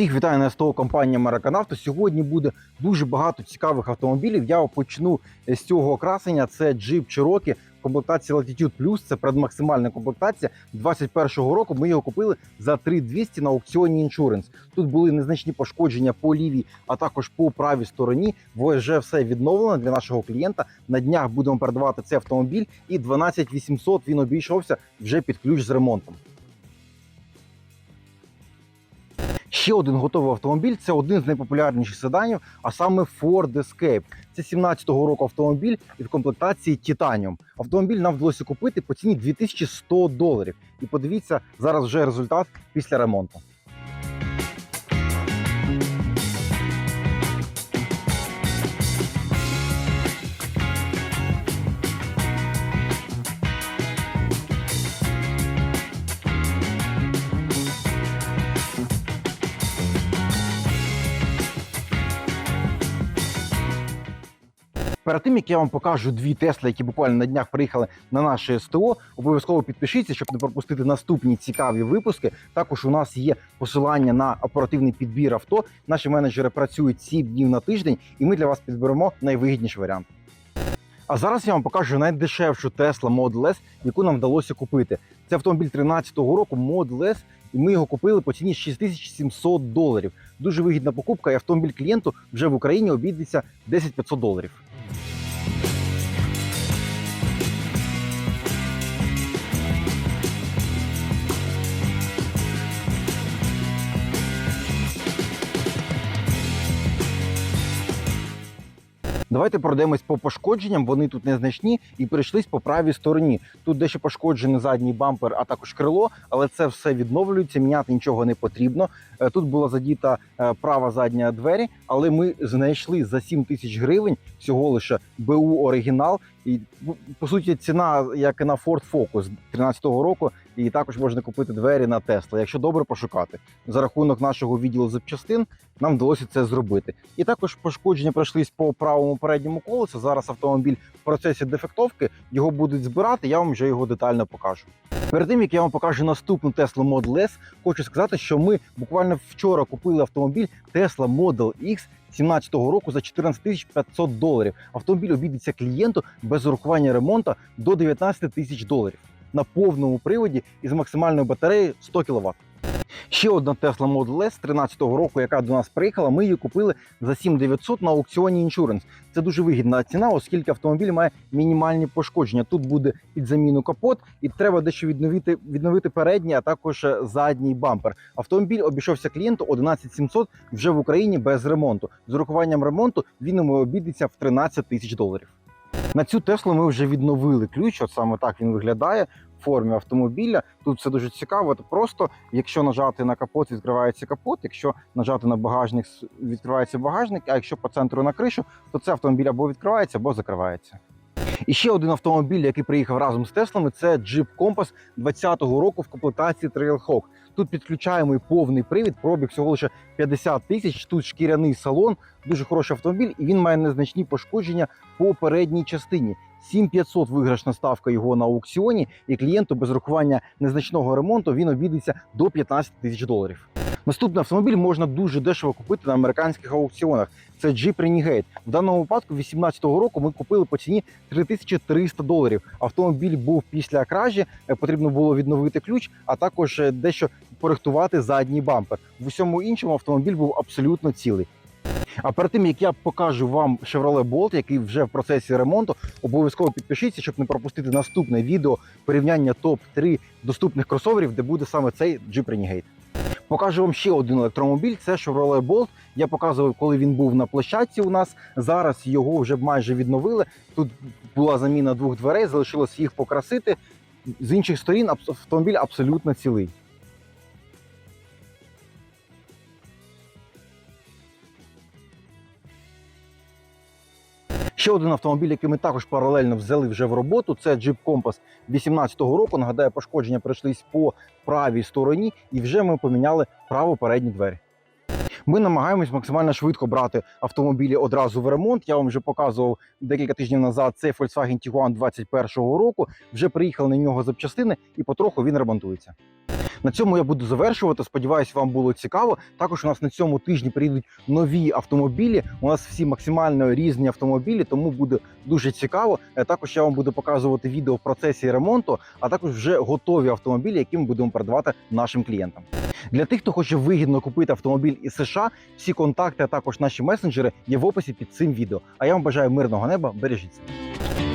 Всіх вітаю на СТО компанія Американавто. Сьогодні буде дуже багато цікавих автомобілів. Я почну з цього окрасення. Це Jeep Cherokee комплектації Latitude Plus. Це предмаксимальна комплектація 21-го року. Ми його купили за 3200 на аукціоні Insurance. Тут були незначні пошкодження по лівій, а також по правій стороні. вже все відновлено для нашого клієнта. На днях будемо передавати цей автомобіль, і 12800 він обійшовся вже під ключ з ремонтом. Ще один готовий автомобіль це один з найпопулярніших седанів, а саме Ford Escape. Це 17-го року автомобіль і в комплектації Titanium. Автомобіль нам вдалося купити по ціні 2100 доларів. І подивіться зараз вже результат після ремонту. Перед тим як я вам покажу дві Тесли, які буквально на днях приїхали на наше СТО, обов'язково підпишіться, щоб не пропустити наступні цікаві випуски. Також у нас є посилання на оперативний підбір авто. Наші менеджери працюють 7 днів на тиждень, і ми для вас підберемо найвигідніший варіант. А зараз я вам покажу найдешевшу Tesla Model S, яку нам вдалося купити. Це автомобіль 13-го року Model S, і ми його купили по ціні 6700 доларів. Дуже вигідна покупка, і автомобіль клієнту вже в Україні обійдеться 10 500 доларів. Давайте пройдемось по пошкодженням. Вони тут незначні і перейшлись по правій стороні. Тут дещо пошкоджений задній бампер, а також крило, але це все відновлюється. Міняти нічого не потрібно. Е, Тут була задіта е, права задня двері, але ми знайшли за 7 тисяч гривень всього лише БУ оригінал. І ну, по суті, ціна як і на Ford Focus 13-го року, і також можна купити двері на Tesla, якщо добре пошукати. За рахунок нашого відділу запчастин нам вдалося це зробити. І також пошкодження пройшлись по правому передньому колесу. Зараз автомобіль в процесі дефектовки його будуть збирати. Я вам вже його детально покажу. Перед тим як я вам покажу наступну Tesla Model S, хочу сказати, що ми буквально вчора купили автомобіль Tesla Model X 17-го року за 14 тисяч 500 доларів. Автомобіль обійдеться клієнту без урахування ремонту до 19 тисяч доларів на повному приводі із максимальною батареєю 100 кВт. Ще одна Tesla Model S 13-го року, яка до нас приїхала, ми її купили за 7900 на аукціоні Insurance. Це дуже вигідна ціна, оскільки автомобіль має мінімальні пошкодження. Тут буде під заміну капот, і треба дещо відновити, відновити передній, а також е, задній бампер. Автомобіль обійшовся клієнту 11700 вже в Україні без ремонту. З урахуванням ремонту він йому обійдеться в 13 тисяч доларів. На цю Теслу ми вже відновили ключ. От саме так він виглядає формі автомобіля. Тут все дуже цікаво. То просто, якщо нажати на капот, відкривається капот. Якщо нажати на багажник, відкривається багажник. А якщо по центру на кришу, то це автомобіль або відкривається, або закривається. І ще один автомобіль, який приїхав разом з Теслами, це Jeep Compass 20-го року в комплектації Trailhawk. Тут підключаємо і повний привід, пробіг всього лише 50 тисяч. Тут шкіряний салон, дуже хороший автомобіль, і він має незначні пошкодження по передній частині. 7500 виграшна ставка його на аукціоні, і клієнту без рахування незначного ремонту він обійдеться до 15 тисяч доларів. Наступний автомобіль можна дуже дешево купити на американських аукціонах. Це Jeep Renegade. В даному випадку 18-го року ми купили по ціні 3300 доларів. Автомобіль був після кражі, е, потрібно було відновити ключ, а також е, дещо порихтувати задній бампер. В усьому іншому автомобіль був абсолютно цілий. А перед тим як я покажу вам Chevrolet Bolt, який вже в процесі ремонту, обов'язково підпишіться, щоб не пропустити наступне відео порівняння топ 3 доступних кросоверів, де буде саме цей Jeep Renegade. Покажу вам ще один електромобіль. Це Chevrolet Bolt. Я показував, коли він був на площадці у нас. Зараз його вже майже відновили. Тут була заміна двох дверей, залишилось їх покрасити. З інших сторін автомобіль абсолютно цілий. Ще один автомобіль, який ми також паралельно взяли вже в роботу, це Jeep Compass 18-го року. Нагадаю, пошкодження пройшлись по правій стороні, і вже ми поміняли право передні двері. Ми намагаємось максимально швидко брати автомобілі одразу в ремонт. Я вам вже показував декілька тижнів назад цей Volkswagen Tiguan 21-го року. Вже приїхали на нього запчастини, і потроху він ремонтується. На цьому я буду завершувати. Сподіваюсь, вам було цікаво. Також у нас на цьому тижні приїдуть нові автомобілі. У нас всі максимально різні автомобілі, тому буде дуже цікаво. Е, Також я вам буду показувати відео в процесі ремонту, а також вже готові автомобілі, які ми будемо продавати нашим клієнтам. Для тих, хто хоче вигідно купити автомобіль із США, всі контакти, а також наші месенджери є в описі під цим відео. А я вам бажаю мирного неба, бережіть себе.